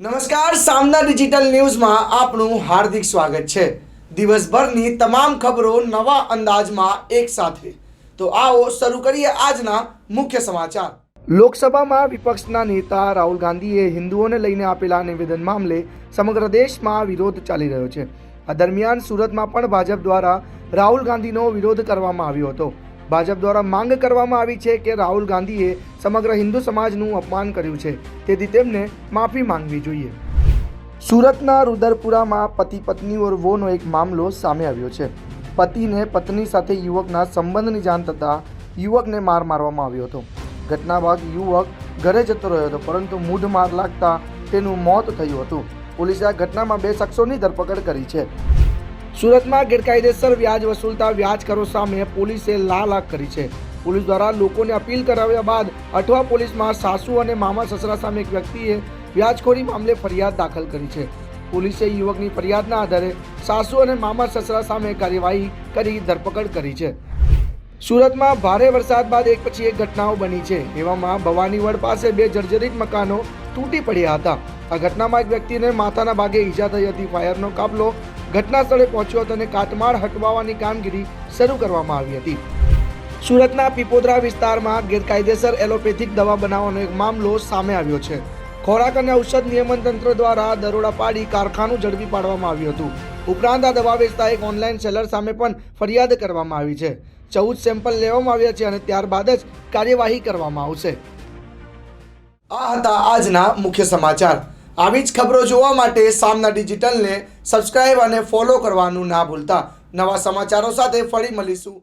નમસ્કાર, સામના ડિજિટલ ન્યૂઝમાં આપનું હાર્દિક સ્વાગત છે. દિવસભરની તમામ ખબરો નવા અંદાજમાં એક સાથે. તો આવો શરૂ કરીએ આજના મુખ્ય સમાચાર. લોકસભામાં વિપક્ષના નેતા રાહુલ ગાંધીએ હિન્દુઓને લઈને આપેલા નિવેદન મામલે સમગ્ર દેશમાં વિરોધ ચાલી રહ્યો છે. આ દરમિયાન સુરતમાં પણ ભાજપ દ્વારા રાહુલ ગાંધીનો વિરોધ કરવામાં આવ્યો હતો. ભાજપ દ્વારા માંગ કરવામાં આવી છે કે રાહુલ ગાંધીએ સમગ્ર હિન્દુ સમાજનું અપમાન કર્યું છે. તેથી તેમને માફી માંગવી જોઈએ. સુરતના રુદરપુરામાં પતિ પત્ની ઓર વોનો એક મામલો સામે આવ્યો છે. પતિને પત્ની સાથે યુવકના સંબંધની જાણ થતાં યુવકને માર મારવામાં આવ્યો હતો. ઘટના બાદ યુવક ઘરે જતો રહ્યો હતો, પરંતુ મૂઢ માર લાગતા તેનું મોત થયું હતું. પોલીસે આ ઘટનામાં બે શખ્સોની ધરપકડ કરી છે. સુરતમાં ગેરકાયદેસર વ્યાજ વસૂલતા વ્યાજખોરો સામે પોલીસે લાલાક કરી છે. પોલીસ દ્વારા લોકોને અપીલ કરાવ્યા બાદ અઠવા પોલીસમાં સાસુ અને મામા સસરા સામે એક વ્યક્તિએ વ્યાજખોરી મામલે ફરિયાદ દાખલ કરી છે. પોલીસે યુવકની ફરિયાદના આધારે સાસુ અને મામા સસરા સામે કાર્યવાહી કરી ધરપકડ કરી છે. સુરતમાં ભારે વરસાદ બાદ એક પછી એક ઘટનાઓ બની છે. એવામાં ભવાનીવડ પાસે બે જર્જરિત મકાનો તૂટી પડ્યા હતા. આ ઘટનામાં એક વ્યક્તિને માથાના ભાગે ઈજા થઈ હતી ફાયરનો કાફલો ઘટના સ્થળે પહોંચ્યો હતો અને કાટમાળ હટવાવાની કામગીરી શરૂ કરવામાં આવી હતી. સુરતના પીપોદરા વિસ્તારમાં ગેરકાયદેસર એલોપેથિક દવા બનાવવાનો એક મામલો સામે આવ્યો છે. ખોરાક અને ઔષધ નિયમન તંત્ર દ્વારા દરોડા પાડી કારખાનું ઝડપી પાડવામાં આવ્યું હતું. ઉપરાંત આ દવા વેચતા એક ઓનલાઈન સેલર સામે પણ ફરિયાદ કરવામાં આવી છે. ચૌદ સેમ્પલ લેવામાં આવ્યા છે અને ત્યારબાદ જ કાર્યવાહી કરવામાં આવશે. આ હતા આજના મુખ્ય સમાચાર. આવી જ ખબરો જોવા માટે સામના ડિજિટલને સબસ્ક્રાઇબ અને ફોલો કરવાનું ના ભૂલતા. નવા સમાચારો સાથે ફરી મળીશું.